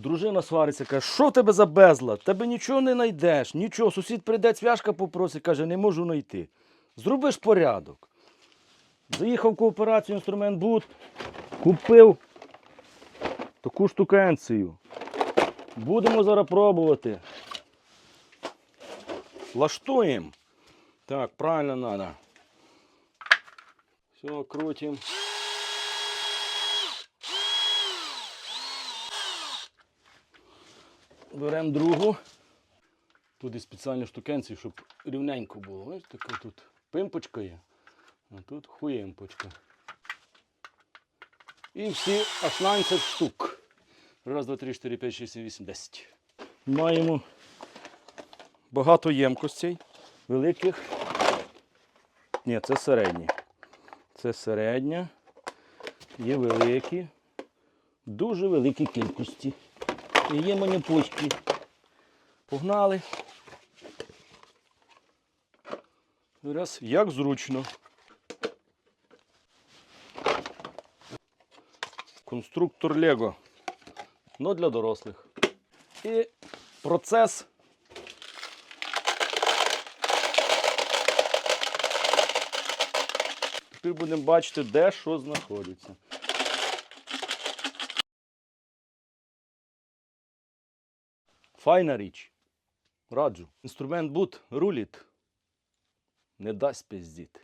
Дружина свариться, каже, що в тебе за безлад? Тебе нічого не знайдеш, нічого. Сусід прийде, цвяшка попросить, каже, не можу знайти. Зробиш порядок. Заїхав в кооперацію інструмент бут, купив таку штукенцію. Будемо зараз пробувати. Лаштуємо. Так, правильно треба. Все, крутим. Беремо другу. Тут і спеціальні штукенці, щоб рівненько було. Ось така тут пимпочка є, а тут хуємпочка. І всі 16 штук. Раз, два, три, чотири, п'ять, шість, сім, вісім, десять. Маємо багато ємкостей, великих. Ні, це середні. Це середня. Є великі. Дуже великі кількості. І є маніпучки. Погнали. Раз, як зручно. Конструктор Лего. Ну для дорослих. І процес. Тепер будемо бачити, де що знаходиться. Файна річ. Раджу. Інструмент бут руліт. Не дасть пиздіти.